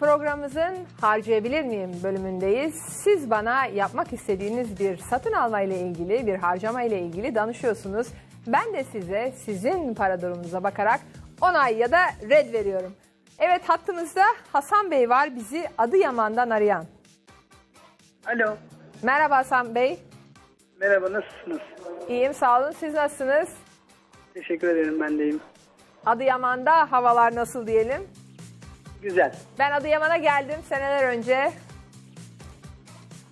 Programımızın Harcayabilir Miyim bölümündeyiz. Siz bana yapmak istediğiniz bir satın alma ile ilgili, bir harcama ile ilgili danışıyorsunuz. Ben de size sizin para durumunuza bakarak onay ya da red veriyorum. Evet hattımızda Hasan Bey var bizi Adıyaman'dan arayan. Alo. Merhaba Hasan Bey. Merhaba nasılsınız? İyiyim sağ olun. Siz nasılsınız? Teşekkür ederim ben deyim. Adıyaman'da havalar nasıl diyelim? Güzel. Ben Adıyaman'a geldim seneler önce.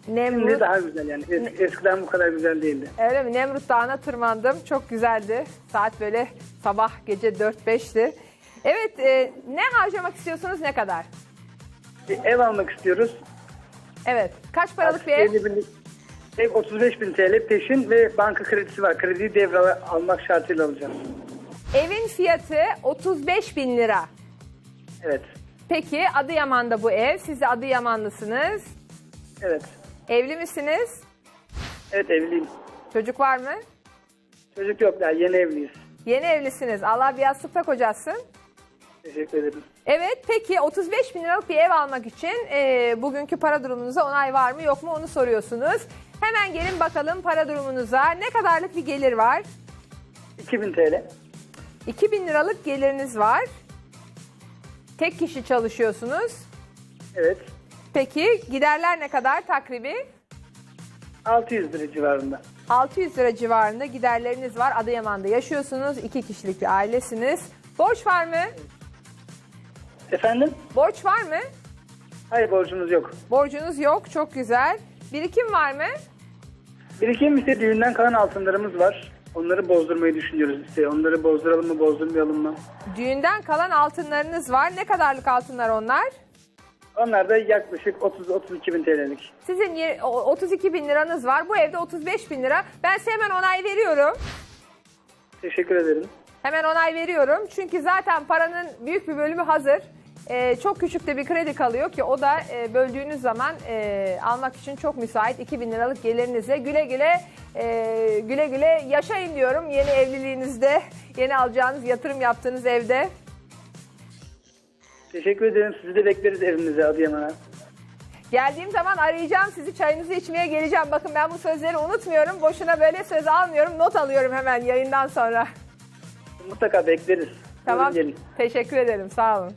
Nemrut. Şimdi daha güzel yani. Es- eskiden bu kadar güzel değildi. Öyle mi? Nemrut Dağı'na tırmandım. Çok güzeldi. Saat böyle sabah gece 4-5'ti. Evet, e, ne harcamak istiyorsunuz ne kadar? Bir ev almak istiyoruz. Evet, kaç paralık bir ev? 50 bin, ev 35 bin TL peşin ve banka kredisi var. Krediyi devre almak şartıyla alacağım. Evin fiyatı 35 bin lira. Evet. Peki Adıyaman'da bu ev. Siz de Adıyamanlısınız. Evet. Evli misiniz? Evet evliyim. Çocuk var mı? Çocuk yok daha yeni evliyiz. Yeni evlisiniz. Allah bir yastıkta kocasın. Teşekkür ederim. Evet peki 35 bin liralık bir ev almak için e, bugünkü para durumunuza onay var mı yok mu onu soruyorsunuz. Hemen gelin bakalım para durumunuza ne kadarlık bir gelir var? 2000 TL. 2000 liralık geliriniz var. Tek kişi çalışıyorsunuz. Evet. Peki giderler ne kadar takribi? 600 lira civarında. 600 lira civarında giderleriniz var. Adıyaman'da yaşıyorsunuz. iki kişilik bir ailesiniz. Borç var mı? Efendim? Borç var mı? Hayır borcumuz yok. Borcunuz yok. Çok güzel. Birikim var mı? Birikim ise düğünden kalan altınlarımız var. Onları bozdurmayı düşünüyoruz işte. Onları bozduralım mı bozdurmayalım mı? Düğünden kalan altınlarınız var. Ne kadarlık altınlar onlar? Onlar da yaklaşık 30-32 bin TL'lik. Sizin ye- o- 32 bin liranız var. Bu evde 35 bin lira. Ben size hemen onay veriyorum. Teşekkür ederim. Hemen onay veriyorum. Çünkü zaten paranın büyük bir bölümü hazır. Ee, çok küçük de bir kredi kalıyor ki o da e, böldüğünüz zaman e, almak için çok müsait 2000 liralık gelirinize güle güle e, güle güle yaşayın diyorum yeni evliliğinizde yeni alacağınız yatırım yaptığınız evde. Teşekkür ederim. Sizi de bekleriz evimize Adıyaman'a. Geldiğim zaman arayacağım sizi çayınızı içmeye geleceğim. Bakın ben bu sözleri unutmuyorum. Boşuna böyle söz almıyorum. Not alıyorum hemen yayından sonra. Mutlaka bekleriz. Tamam. Teşekkür ederim. Sağ olun.